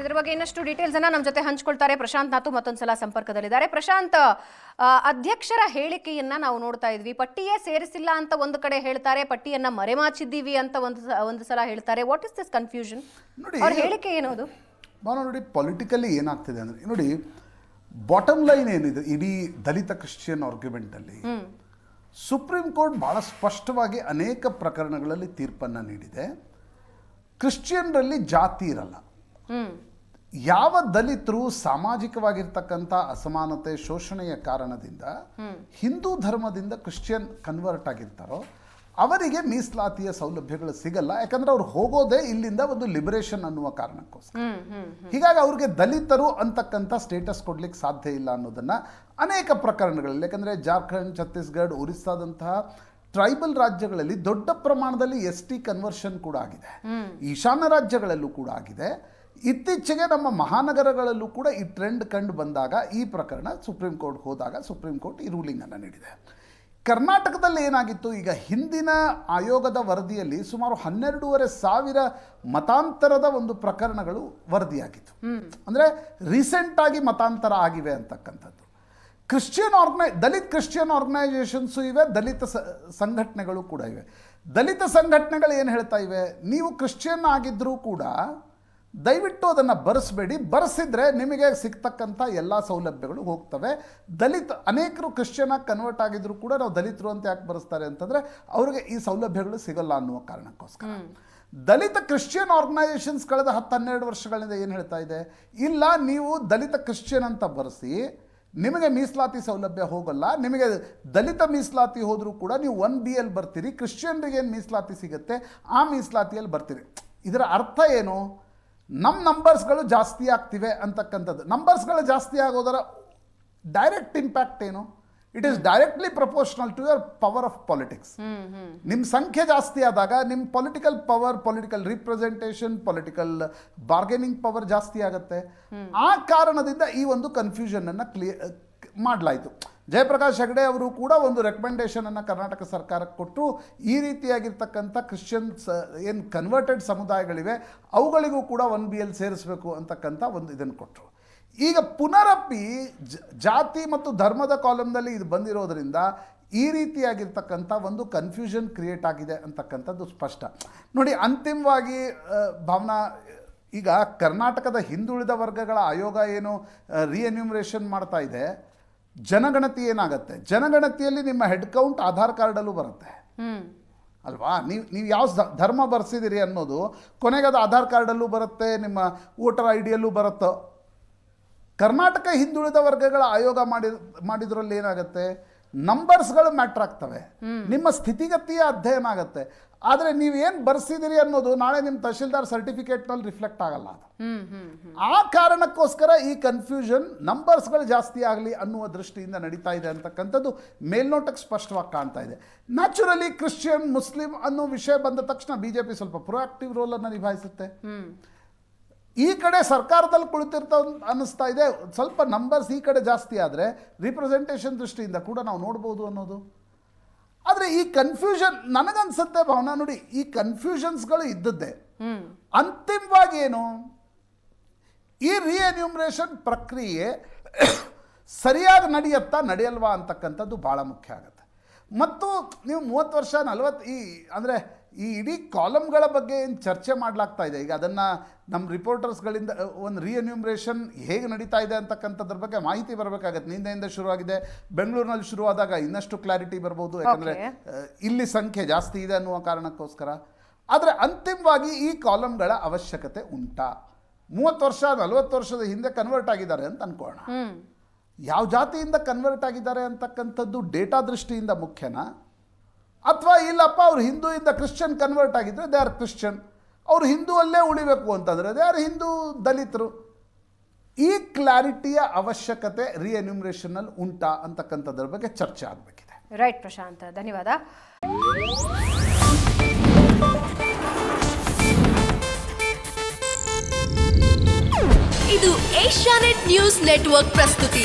ಇದ್ರ ಬಗ್ಗೆ ಇನ್ನಷ್ಟು ಡೀಟೇಲ್ಸ್ ಅನ್ನ ನಮ್ಮ ಜೊತೆ ಹಂಚ್ಕೊಳ್ತಾರೆ. ಪ್ರಶಾಂತ್ ನಾತು ಮತ್ತೊಂದ್ಸಲ ಸಂಪರ್ಕದಲ್ಲಿದ್ದಾರೆ. ಪ್ರಶಾಂತ್ ಅಧ್ಯಕ್ಷರ ಹೇಳಿಕೆಯನ್ನ ನಾವು ನೋಡ್ತಾ ಇದ್ವಿ. ಪಟ್ಟಿಯೇ ಸೇರಿಸಿಲ್ಲ ಅಂತ ಒಂದು ಕಡೆ ಹೇಳ್ತಾರೆ ಪಟ್ಟಿಯನ್ನ ಮರೆಮಾಚಿದ್ದೀವಿ ಅಂತ ಒಂದು ಒಂದು ಸಲ ಹೇಳ್ತಾರೆ. ವಾಟ್ ಇಸ್ ದಿಸ್ ಕನ್ಫ್ಯೂಷನ್ ಅವ್ರ ಹೇಳಿಕೆ ಏನದು? ನಾನು ನೋಡಿ ಪೊಲಿಟಿಕಲಿ ಏನಾಗ್ತಿದೆ ಅಂದ್ರೆ ನೋಡಿ ಬಾಟಮ್ ಲೈನ್ ಏನಿದೆ ಇಡೀ ದಲಿತ ಕ್ರಿಶ್ಚಿಯನ್ ಆರ್ಗ್ಯುಮೆಂಟ್ ಅಲ್ಲಿ ಸುಪ್ರೀಂ ಕೋರ್ಟ್ ಬಹಳ ಸ್ಪಷ್ಟವಾಗಿ ಅನೇಕ ಪ್ರಕರಣಗಳಲ್ಲಿ ತೀರ್ಪನ್ನು ನೀಡಿದೆ. ಕ್ರಿಶ್ಚಿಯನ್ರಲ್ಲಿ ಜಾತಿ ಇರಲ್ಲ. ಯಾವ ದಲಿತರು ಸಾಮಾಜಿಕವಾಗಿರ್ತಕ್ಕಂಥ ಅಸಮಾನತೆ ಶೋಷಣೆಯ ಕಾರಣದಿಂದ ಹಿಂದೂ ಧರ್ಮದಿಂದ ಕ್ರಿಶ್ಚಿಯನ್ ಕನ್ವರ್ಟ್ ಆಗಿರ್ತಾರೋ ಅವರಿಗೆ ಮೀಸಲಾತಿಯ ಸೌಲಭ್ಯಗಳು ಸಿಗಲ್ಲ. ಯಾಕಂದ್ರೆ ಅವ್ರು ಹೋಗೋದೇ ಇಲ್ಲಿಂದ ಒಂದು ಲಿಬರೇಷನ್ ಅನ್ನುವ ಕಾರಣಕ್ಕೋಸ್ಕರ. ಹೀಗಾಗಿ ಅವ್ರಿಗೆ ದಲಿತರು ಅಂತಕ್ಕಂಥ ಸ್ಟೇಟಸ್ ಕೊಡ್ಲಿಕ್ಕೆ ಸಾಧ್ಯ ಇಲ್ಲ ಅನ್ನೋದನ್ನ ಅನೇಕ ಪ್ರಕರಣಗಳಲ್ಲಿ ಯಾಕಂದ್ರೆ ಜಾರ್ಖಂಡ್ ಛತ್ತೀಸ್ಗಢ ಒರಿಸ್ಸಾದಂತಹ ಟ್ರೈಬಲ್ ರಾಜ್ಯಗಳಲ್ಲಿ ದೊಡ್ಡ ಪ್ರಮಾಣದಲ್ಲಿ ಎಸ್ ಟಿ ಕನ್ವರ್ಷನ್ ಕೂಡ ಆಗಿದೆ. ಈಶಾನ್ಯ ರಾಜ್ಯಗಳಲ್ಲೂ ಕೂಡ ಆಗಿದೆ. ಇತ್ತೀಚೆಗೆ ನಮ್ಮ ಮಹಾನಗರಗಳಲ್ಲೂ ಕೂಡ ಈ ಟ್ರೆಂಡ್ ಕಂಡು ಬಂದಾಗ ಈ ಪ್ರಕರಣ ಸುಪ್ರೀಂ ಕೋರ್ಟ್ ಹೋದಾಗ ಸುಪ್ರೀಂ ಕೋರ್ಟ್ ಈ ರೂಲಿಂಗನ್ನು ನೀಡಿದೆ. ಕರ್ನಾಟಕದಲ್ಲಿ ಏನಾಗಿತ್ತು? ಈಗ ಹಿಂದಿನ ಆಯೋಗದ ವರದಿಯಲ್ಲಿ ಸುಮಾರು ಹನ್ನೆರಡೂವರೆ ಸಾವಿರ ಮತಾಂತರದ ಒಂದು ಪ್ರಕರಣಗಳು ವರದಿಯಾಗಿತ್ತು. ಅಂದರೆ ರೀಸೆಂಟಾಗಿ ಮತಾಂತರ ಆಗಿವೆ ಅಂತಕ್ಕಂಥದ್ದು. ಕ್ರಿಶ್ಚಿಯನ್ ಆರ್ಗನೈ ದಲಿತ ಕ್ರಿಶ್ಚಿಯನ್ ಆರ್ಗನೈಸೇಷನ್ಸು ಇವೆ ದಲಿತ ಸ- ಸಂಘಟನೆಗಳು ಕೂಡ ಇವೆ. ದಲಿತ ಸಂಘಟನೆಗಳು ಏನು ಹೇಳ್ತಾ ಇವೆ? ನೀವು ಕ್ರಿಶ್ಚಿಯನ್ ಆಗಿದ್ದರೂ ಕೂಡ ದಯವಿಟ್ಟು ಅದನ್ನು ಬರೆಸಬೇಡಿ. ಬರೆಸಿದ್ರೆ ನಿಮಗೆ ಸಿಗ್ತಕ್ಕಂಥ ಎಲ್ಲ ಸೌಲಭ್ಯಗಳು ಹೋಗ್ತವೆ. ದಲಿತ ಅನೇಕರು ಕ್ರಿಶ್ಚಿಯನಾಗಿ ಕನ್ವರ್ಟ್ ಆಗಿದ್ರು ಕೂಡ ನಾವು ದಲಿತರು ಅಂತ ಯಾಕೆ ಬರೆಸ್ತಾರೆ ಅಂತಂದರೆ ಅವರಿಗೆ ಈ ಸೌಲಭ್ಯಗಳು ಸಿಗಲ್ಲ ಅನ್ನುವ ಕಾರಣಕ್ಕೋಸ್ಕರ. ದಲಿತ ಕ್ರಿಶ್ಚಿಯನ್ ಆರ್ಗನೈಸೇಷನ್ಸ್ ಕಳೆದ ಹತ್ತು ಹನ್ನೆರಡು ವರ್ಷಗಳಿಂದ ಏನು ಹೇಳ್ತಾ ಇದೆ? ಇಲ್ಲ ನೀವು ದಲಿತ ಕ್ರಿಶ್ಚಿಯನ್ ಅಂತ ಬರೆಸಿ ನಿಮಗೆ ಮೀಸಲಾತಿ ಸೌಲಭ್ಯ ಹೋಗಲ್ಲ ನಿಮಗೆ ದಲಿತ ಮೀಸಲಾತಿ ಹೋದರೂ ಕೂಡ ನೀವು ಒನ್ ಬಿ ಎಲ್ ಬರ್ತೀರಿ ಕ್ರಿಶ್ಚಿಯನ್ರಿಗೆ ಏನು ಮೀಸಲಾತಿ ಸಿಗುತ್ತೆ ಆ ಮೀಸಲಾತಿಯಲ್ಲಿ ಬರ್ತೀರಿ. ಇದರ ಅರ್ಥ ಏನು? ನಮ್ಮ ನಂಬರ್ಸ್ಗಳು ಜಾಸ್ತಿ ಆಗ್ತಿವೆ ಅಂತಕ್ಕಂಥದ್ದು. ನಂಬರ್ಸ್ಗಳು ಜಾಸ್ತಿ ಆಗೋದರ ಡೈರೆಕ್ಟ್ ಇಂಪ್ಯಾಕ್ಟ್ ಏನು? It is directly proportional to your power of politics ನಿಮ್ಮ ಸಂಖ್ಯೆ ಜಾಸ್ತಿ ಆದಾಗ ನಿಮ್ಮ political power political representation political bargaining power ಜಾಸ್ತಿ ಆಗುತ್ತೆ. ಆ ಕಾರಣದಿಂದ ಈ ಒಂದು ಕನ್ಫ್ಯೂಷನ್ ಅನ್ನ ಕ್ಲಿಯರ್ ಮಾಡಲಾಯಿತು. ಜಯಪ್ರಕಾಶ್ ಹೆಗಡೆ ಅವರು ಕೂಡ ಒಂದು ರೆಕಮೆಂಡೇಶನ್ ಅನ್ನು ಕರ್ನಾಟಕ ಸರ್ಕಾರಕ್ಕೆ ಕೊಟ್ಟು ಈ ರೀತಿಯಾಗಿರ್ತಕ್ಕಂಥ ಕ್ರಿಶ್ಚಿಯನ್ ಏನು ಕನ್ವರ್ಟೆಡ್ ಸಮುದಾಯಗಳಿವೆ, ಅವುಗಳಿಗೂ ಕೂಡ ಒನ್ ಬಿ ಎಲ್ ಸೇರಿಸಬೇಕು ಅಂತಕ್ಕಂಥ ಒಂದು ಇದನ್ನು ಕೊಟ್ಟರು. ಈಗ ಪುನರಪ್ಪಿ ಜಾತಿ ಮತ್ತು ಧರ್ಮದ ಕಾಲಮ್ನಲ್ಲಿ ಇದು ಬಂದಿರೋದರಿಂದ ಈ ರೀತಿಯಾಗಿರ್ತಕ್ಕಂಥ ಒಂದು ಕನ್ಫ್ಯೂಷನ್ ಕ್ರಿಯೇಟ್ ಆಗಿದೆ ಅಂತಕ್ಕಂಥದ್ದು ಸ್ಪಷ್ಟ. ನೋಡಿ, ಅಂತಿಮವಾಗಿ ಭಾವನಾ, ಈಗ ಕರ್ನಾಟಕದ ಹಿಂದುಳಿದ ವರ್ಗಗಳ ಆಯೋಗ ಏನು ರಿಎನ್ಯೂಮರೇಷನ್ ಮಾಡ್ತಾ ಇದೆ ಜನಗಣತಿ ಏನಾಗುತ್ತೆ? ಜನಗಣತಿಯಲ್ಲಿ ನಿಮ್ಮ ಹೆಡ್ ಕೌಂಟ್ ಆಧಾರ್ ಕಾರ್ಡಲ್ಲೂ ಬರುತ್ತೆ. ಅಲ್ವಾ? ನೀವು ನೀವು ಯಾವ ಧರ್ಮ ಬರ್ಸಿದಿರಿ ಅನ್ನೋದು ಕೊನೆಗೆ ಅದು ಆಧಾರ್ ಕಾರ್ಡಲ್ಲೂ ಬರುತ್ತೆ ನಿಮ್ಮ ವೋಟರ್ ಐ ಡಿಯಲ್ಲೂ ಬರುತ್ತೋ? ಕರ್ನಾಟಕ ಹಿಂದುಳಿದ ವರ್ಗಗಳ ಆಯೋಗ ಮಾಡಿ ಮಾಡಿದ್ರಲ್ಲಿ ಏನಾಗುತ್ತೆ? ನಂಬರ್ಸ್ಗಳು ಮ್ಯಾಟ್ರ್ ಆಗ್ತವೆ. ನಿಮ್ಮ ಸ್ಥಿತಿಗತಿಯ ಅಧ್ಯಯನ ಆಗುತ್ತೆ. ಆದರೆ ನೀವು ಏನು ಬರ್ಸಿದಿರಿ ಅನ್ನೋದು ನಾಳೆ ನಿಮ್ಮ ತಹಶೀಲ್ದಾರ್ ಸರ್ಟಿಫಿಕೇಟ್ನಲ್ಲಿ ರಿಫ್ಲೆಕ್ಟ್ ಆಗಲ್ಲ ಅದು. ಆ ಕಾರಣಕ್ಕೋಸ್ಕರ ಈ ಕನ್ಫ್ಯೂಷನ್ ನಂಬರ್ಸ್ಗಳು ಜಾಸ್ತಿ ಆಗಲಿ ಅನ್ನುವ ದೃಷ್ಟಿಯಿಂದ ನಡೀತಾ ಇದೆ ಅಂತಕ್ಕಂಥದ್ದು ಮೇಲ್ನೋಟಕ್ಕೆ ಸ್ಪಷ್ಟವಾಗಿ ಕಾಣ್ತಾ ಇದೆ. ನ್ಯಾಚುರಲಿ ಕ್ರಿಶ್ಚಿಯನ್ ಮುಸ್ಲಿಂ ಅನ್ನೋ ವಿಷಯ ಬಂದ ತಕ್ಷಣ ಬಿ ಜೆ ಪಿ ಸ್ವಲ್ಪ ಪ್ರೊಆಕ್ಟಿವ್ ರೋಲನ್ನು ನಿಭಾಯಿಸುತ್ತೆ. ಈ ಕಡೆ ಸರ್ಕಾರದಲ್ಲಿ ಕುಳಿತಿರ್ತ ಅನ್ನಿಸ್ತಾ ಇದೆ. ಸ್ವಲ್ಪ ನಂಬರ್ಸ್ ಈ ಕಡೆ ಜಾಸ್ತಿ ಆದರೆ ರಿಪ್ರೆಸೆಂಟೇಷನ್ ದೃಷ್ಟಿಯಿಂದ ಕೂಡ ನಾವು ನೋಡ್ಬೋದು ಅನ್ನೋದು. ಆದರೆ ಈ ಕನ್ಫ್ಯೂಷನ್ ನನಗನ್ಸುತ್ತೆ ಭಾವನಾ ನೋಡಿ ಈ ಕನ್ಫ್ಯೂಷನ್ಸ್ಗಳು ಇದ್ದದ್ದೇ. ಅಂತಿಮವಾಗಿ ಏನು? ಈ ರಿಎನ್ಯೂಮ್ರೇಷನ್ ಪ್ರಕ್ರಿಯೆ ಸರಿಯಾಗಿ ನಡೆಯುತ್ತಾ ನಡೆಯಲ್ವಾ ಅಂತಕ್ಕಂಥದ್ದು ಭಾಳ ಮುಖ್ಯ ಆಗುತ್ತೆ. ಮತ್ತು ನೀವು ಮೂವತ್ತು ವರ್ಷ ನಲವತ್ತು ಈ ಅಂದರೆ ಈ ಇಡೀ ಕಾಲಮ್ಗಳ ಬಗ್ಗೆ ಏನು ಚರ್ಚೆ ಮಾಡಲಾಗ್ತಾ ಇದೆ? ಈಗ ಅದನ್ನು ನಮ್ಮ ರಿಪೋರ್ಟರ್ಸ್ಗಳಿಂದ ಒಂದು ರಿಎನ್ಯೂಮ್ರೇಷನ್ ಹೇಗೆ ನಡೀತಾ ಇದೆ ಅಂತಕ್ಕಂಥದ್ರ ಬಗ್ಗೆ ಮಾಹಿತಿ ಬರಬೇಕಾಗತ್ತೆ. ನಿನ್ನೆಯಿಂದ ಶುರುವಾಗಿದೆ. ಬೆಂಗಳೂರಿನಲ್ಲಿ ಶುರುವಾದಾಗ ಇನ್ನಷ್ಟು ಕ್ಲಾರಿಟಿ ಬರ್ಬೋದು. ಯಾಕಂದರೆ ಇಲ್ಲಿ ಸಂಖ್ಯೆ ಜಾಸ್ತಿ ಇದೆ ಅನ್ನುವ ಕಾರಣಕ್ಕೋಸ್ಕರ. ಆದರೆ ಅಂತಿಮವಾಗಿ ಈ ಕಾಲಮ್ಗಳ ಅವಶ್ಯಕತೆ ಉಂಟಾ. ಮೂವತ್ತು ವರ್ಷ ನಲವತ್ತು ವರ್ಷದ ಹಿಂದೆ ಕನ್ವರ್ಟ್ ಆಗಿದ್ದಾರೆ ಅಂತ ಅನ್ಕೋಣ. ಯಾವ ಜಾತಿಯಿಂದ ಕನ್ವರ್ಟ್ ಆಗಿದ್ದಾರೆ ಅಂತಕ್ಕಂಥದ್ದು ಡೇಟಾ ದೃಷ್ಟಿಯಿಂದ ಮುಖ್ಯನಾ? ಅಥವಾ ಇಲ್ಲಪ್ಪ ಅವ್ರು ಇಂದ ಕ್ರಿಶ್ಚಿಯನ್ ಕನ್ವರ್ಟ್ ಆಗಿದ್ದರೆ ದೇ ಆರ್ ಕ್ರಿಶ್ಚಿಯನ್ ಅವರು ಹಿಂದೂ ಅಲ್ಲೇ ಉಳಿಬೇಕು ಅಂತಂದರೆ ದೇ ಆರ್ ಹಿಂದೂ ದಲಿತರು. ಈ ಕ್ಲಾರಿಟಿಯ ಅವಶ್ಯಕತೆ ರಿಎನ್ಯೂಮರೇಷನ್ನಲ್ಲಿ ಉಂಟಾ ಅಂತಕ್ಕಂಥದ್ರ ಬಗ್ಗೆ ಚರ್ಚೆ ಆಗಬೇಕಿದೆ. ರೈಟ್ ಪ್ರಶಾಂತ್ ಧನ್ಯವಾದ. ಇದು ಏಷ್ಯಾನೆಟ್ ನ್ಯೂಸ್ ನೆಟ್ವರ್ಕ್ ಪ್ರಸ್ತುತಿ.